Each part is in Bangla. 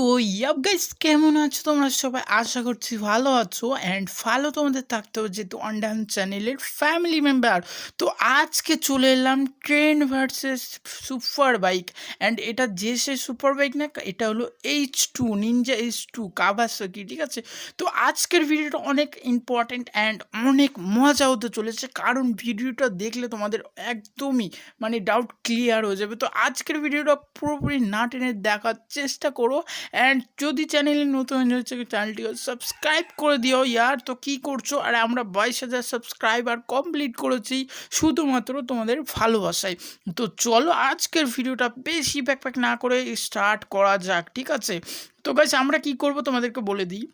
তো ইয়াব গাইস কেমন আছো তোমরা সবাই? আশা করছি ভালো আছো অ্যান্ড ভালো তোমাদের থাকতে হবে যেহেতু অনডান চ্যানেলের ফ্যামিলি মেম্বার তো আজকে চলে এলাম train versus super bike and এটা যে সে সুপার বাইক না, এটা হলো H two Ninja H two Kawasaki ঠিক আছে? তো আজকের ভিডিওটা অনেক ইম্পর্ট্যান্ট অ্যান্ড অনেক মজা হতে চলেছে কারণ ভিডিওটা দেখলে তোমাদের একদমই মানে ডাউট ক্লিয়ার হয়ে যাবে। তো আজকের ভিডিওটা পুরোপুরি না টেনে দেখার চেষ্টা করো অ্যান্ড যদি চ্যানেলে নতুন হয়ে হচ্ছে চ্যানেলটিকে সাবস্ক্রাইব করে দিও। ইয়ার, তো কী করছ? আর আমরা বাইশ হাজার সাবস্ক্রাইবার কমপ্লিট করেছি শুধুমাত্র তোমাদের ভালোবাসায়। তো চলো আজকের ভিডিওটা বেশি ব্যাকপ্যাক প্যাক না করে স্টার্ট করা যাক, ঠিক আছে? তো গাছ আমরা কি করব তোমাদেরকে বলে দিই।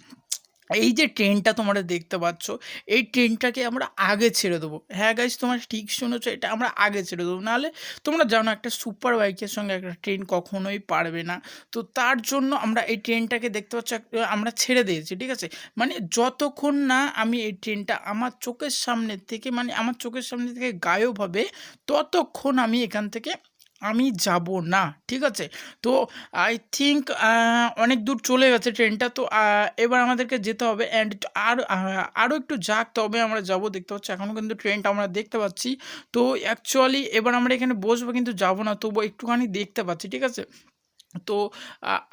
এই যে ট্রেনটা তোমরা দেখতে পাচ্ছ, এই ট্রেনটাকে আমরা আগে ছেড়ে দেবো। হ্যাঁ গাইজ তোমরা ঠিক শুনেছো, এটা আমরা আগে ছেড়ে দেবো। নাহলে তোমরা জানো একটা সুপার বাইকের সঙ্গে একটা ট্রেন কখনোই পারবে না। তো তার জন্য আমরা এই ট্রেনটাকে দেখতে পাচ্ছ, আমরা ছেড়ে দিয়েছি, ঠিক আছে? মানে যতক্ষণ না আমি এই ট্রেনটা আমার চোখের সামনে থেকে মানে আমার চোখের সামনে থেকে গায়েব হবে, ততক্ষণ আমি এখান থেকে আমি যাব না, ঠিক আছে? তো আই থিঙ্ক অনেক দূর চলে গেছে ট্রেনটা, তো এবার আমাদেরকে যেতে হবে অ্যান্ড আর আরও একটু যাক, তবে আমরা যাব, দেখতে পাচ্ছি এখনও কিন্তু ট্রেনটা আমরা দেখতে পাচ্ছি। তো অ্যাকচুয়ালি এবার আমরা এখানে বসবো, কিন্তু যাব না তবু একটুখানি দেখতে পাচ্ছি, ঠিক আছে? তো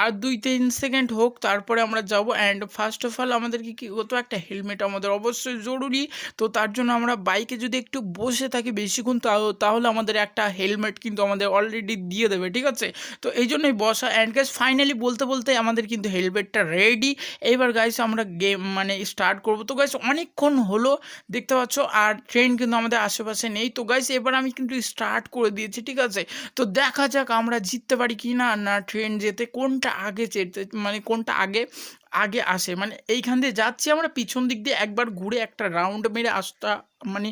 আর দুই তিন সেকেন্ড হোক, তারপরে আমরা যাব। অ্যান্ড ফার্স্ট অফ অল আমাদেরকে কী করতে হবে? একটা হেলমেট আমাদের অবশ্যই জরুরি। তো তার জন্য আমরা বাইকে যদি একটু বসে থাকি বেশিক্ষণ তাহলে আমাদের একটা হেলমেট কিন্তু আমাদের অলরেডি দিয়ে দেবে, ঠিক আছে? তো এই জন্যই বসা। অ্যান্ড গাইস ফাইনালি বলতে বলতে আমাদের কিন্তু হেলমেটটা রেডি এইবার গাইস আমরা গেম মানে স্টার্ট করব। তো গাইস অনেকক্ষণ হলো, দেখতে পাচ্ছ? আর ট্রেন কিন্তু আমাদের আশেপাশে নেই। তো গাইস এবার আমি কিন্তু স্টার্ট করে দিয়েছি, ঠিক আছে? তো দেখা যাক আমরা জিততে পারি কি না না ট্রেন যেতে কোনটা আগে যেতে মানে কোনটা আগে আগে আসে? মানে এইখান দিয়ে যাচ্ছি আমরা, পিছন দিক দিয়ে একবার ঘুরে একটা রাউন্ড মেরে আসতে মানে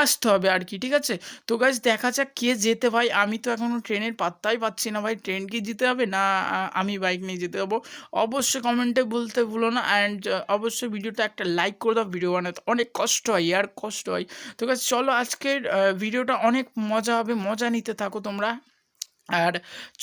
আসতে হবে আর কি, ঠিক আছে? তো গাছ দেখা যাক কে যেতে ভাই। আমি তো এখনও ট্রেনের পাত্তাই পাচ্ছি না ভাই। ট্রেন কি যেতে হবে না আমি বাইক নিয়ে যেতে যাব অবশ্যই কমেন্টে বলতে ভুলো না অ্যান্ড অবশ্যই ভিডিওটা একটা লাইক করে দাও। ভিডিও বানাতে অনেক কষ্ট হয় আর কষ্ট হয়। তো গাছ চলো আজকের ভিডিওটা অনেক মজা হবে। মজা নিতে থাকো তোমরা। আর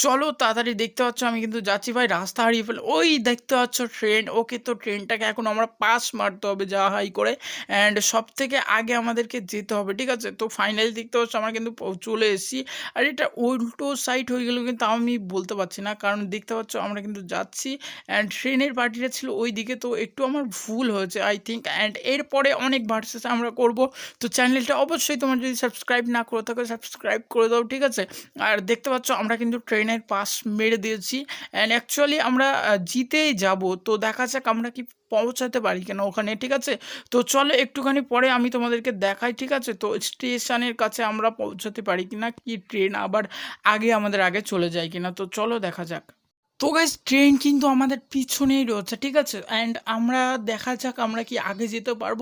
চলো তাড়াতাড়ি দেখতে পাচ্ছ, আমি কিন্তু যাচ্ছি ভাই রাস্তা হারিয়ে ফেলে, ওই দেখতে পাচ্ছ ট্রেন ওকে তো ট্রেনটাকে এখন আমরা পাস মারতে হবে যা হাই করে অ্যান্ড সব থেকে আগে আমাদেরকে যেতে হবে, ঠিক আছে? তো ফাইনালি দেখতে পাচ্ছ আমরা কিন্তু চলে এসেছি। আর এটা উল্টো সাইড হয়ে গেলেও কিন্তু আমি বলতে পারছি না, কারণ দেখতে পাচ্ছ আমরা কিন্তু যাচ্ছি অ্যান্ড ট্রেনের পার্টিটা ছিল ওই দিকে তো একটু আমার ভুল হয়েছে আই থিঙ্ক অ্যান্ড এরপরে অনেক ভার্সেস আমরা করব। তো চ্যানেলটা অবশ্যই তোমার যদি সাবস্ক্রাইব না করে থাকো সাবস্ক্রাইব করে দাও, ঠিক আছে? আর দেখতে পাচ্ছ আমরা কিন্তু ট্রেনের পাস মেরে দিয়েছি। অ্যান্ড অ্যাকচুয়ালি আমরা জিতেই যাব। তো দেখা যাক আমরা কি পৌঁছাতে পারি কেন ওখানে, ঠিক আছে? তো চলো একটুখানি পরে আমি তোমাদেরকে দেখাই, ঠিক আছে? তো স্টেশনের কাছে আমরা পৌঁছাতে পারি কিনা, কি ট্রেন আবার আগে আমাদের আগে চলে যায় কিনা। তো চলো দেখা যাক। তো গাইজ ট্রেন কিন্তু আমাদের পিছনেই রয়েছে, ঠিক আছে? অ্যান্ড আমরা দেখা যাক আমরা কি আগে যেতে পারব।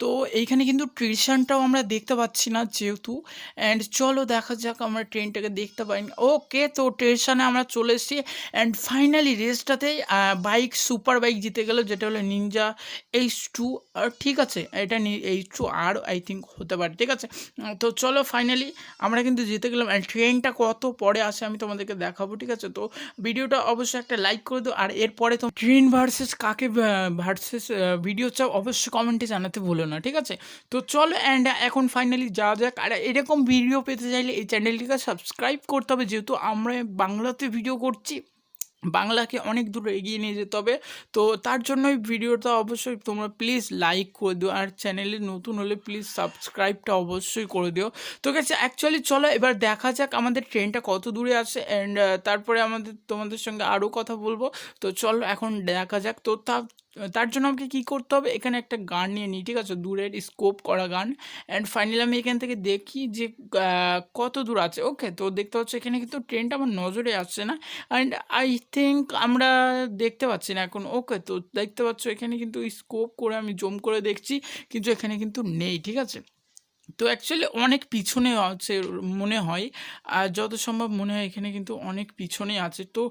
তো এইখানে কিন্তু স্টেশনটাও আমরা দেখতে পাচ্ছি না যেহেতু। অ্যান্ড চলো দেখা যাক আমরা ট্রেনটাকে দেখতে পাইনি ওকে তো স্টেশনে আমরা চলে এসেছি। অ্যান্ড ফাইনালি রেসটাতেই বাইক সুপার বাইক জিতে গেল, যেটা হলো নিনজা এইচ টু আর ঠিক আছে, এটা এইচ টু আর আই থিঙ্ক হতে পারে, ঠিক আছে? তো চলো ফাইনালি আমরা কিন্তু জিতে গেলাম। অ্যান্ড ট্রেনটা কত পরে আসে আমি তোমাদেরকে দেখাবো, ঠিক আছে? তো ভিডিওটা অবশ্যই একটা লাইক করে দিও। আর এরপরে তো ট্রেন ভার্সেস কাকে ভার্সেস ভিডিও চাও, অবশ্যই কমেন্টে জানাতে ভুলো না, ঠিক আছে? তো চলো অ্যান্ড এখন ফাইনালি যাওয়া যাক। আর এরকম ভিডিও পেতে চাইলে এই চ্যানেলটিকে সাবস্ক্রাইব করতে হবে, যেহেতু আমরা বাংলাতে ভিডিও করছি। বাংলাকে অনেক দূর এগিয়ে নিয়ে যেতে হবে। তো তার জন্য এই ভিডিওটা অবশ্যই তোমরা প্লিজ লাইক করে দিও আর চ্যানেলে নতুন হলে প্লিজ সাবস্ক্রাইবটা অবশ্যই করে দিও। তো গেছে অ্যাকচুয়ালি চলো এবার দেখা যাক আমাদের ট্রেনটা কত দূরে আছে অ্যান্ড তারপরে আমাদের তোমাদের সঙ্গে আরও কথা বলব। তো চলো এখন দেখা যাক। তো তা তার জন্য আমাকে কী করতে হবে? এখানে একটা গান নিয়ে নিই ঠিক আছে? দূরের স্কোপ করা গান। অ্যান্ড ফাইনালি আমি এখান থেকে দেখি যে কত দূর আছে। ওকে তো দেখতে পাচ্ছ এখানে কিন্তু ট্রেনটা আমার নজরে আসছে না। অ্যান্ড আই থিঙ্ক আমরা দেখতে পাচ্ছি না এখন। ওকে তো দেখতে পাচ্ছ এখানে কিন্তু স্কোপ করে আমি জুম করে দেখছি, কিন্তু এখানে কিন্তু নেই, ঠিক আছে? তো অ্যাকচুয়ালি অনেক পিছনে আছে মনে হয়। আর যত সম্ভব মনে হয় এখানে কিন্তু অনেক পিছনে আছে। তো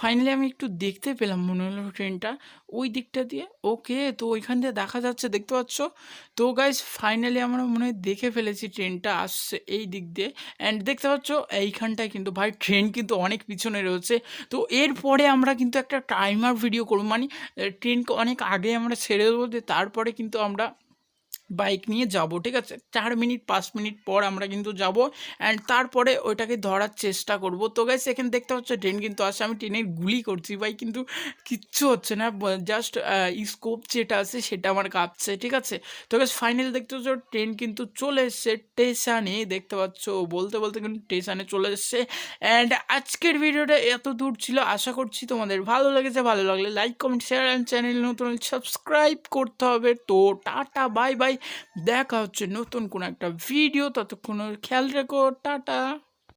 ফাইনালি আমি একটু দেখতে পেলাম মনে হলো ট্রেনটা ওই দিকটা দিয়ে। ওকে তো ওইখান দিয়ে দেখা যাচ্ছে, দেখতে পাচ্ছ? তো গাইজ ফাইনালি আমরা মনে হয় দেখে ফেলেছি ট্রেনটা আসছে এই দিক দিয়ে। অ্যান্ড দেখতে পাচ্ছ, এইখানটায় কিন্তু ভাই ট্রেন কিন্তু অনেক পিছনে রয়েছে। তো এরপরে আমরা কিন্তু একটা টাইমার ভিডিও করব। মানে ট্রেনকে অনেক আগে আমরা ছেড়ে দেবো তারপরে কিন্তু আমরা বাইক নিয়ে যাব, ঠিক আছে? চার মিনিট, পাঁচ মিনিট পর আমরা কিন্তু যাব অ্যান্ড তারপরে ওইটাকে ধরার চেষ্টা করব। তো গাইস এখানে দেখতে পাচ্ছ ট্রেন কিন্তু আসছে আমি ট্রেনের গুলি করছি ভাই, কিন্তু কিচ্ছু হচ্ছে না জাস্ট স্কোপ যেটা আছে সেটা আমার কাঁপছে, ঠিক আছে? তো গাইস ফাইনাল দেখতে পাচ্ছ ট্রেন কিন্তু চলে এসছে স্টেশনে দেখতে পাচ্ছ, বলতে বলতে কিন্তু স্টেশনে চলে এসছে অ্যান্ড আজকের ভিডিওটা এত দূর ছিল, আশা করছি তোমাদের ভালো লেগেছে, ভালো লাগলে like comment share and channel নতুন সাবস্ক্রাইব করতে হবে। তো টাটা বাই বাই দেখা হচ্ছে নতুন কোনো একটা ভিডিও ততক্ষণ খেয়াল রেখো টাটা।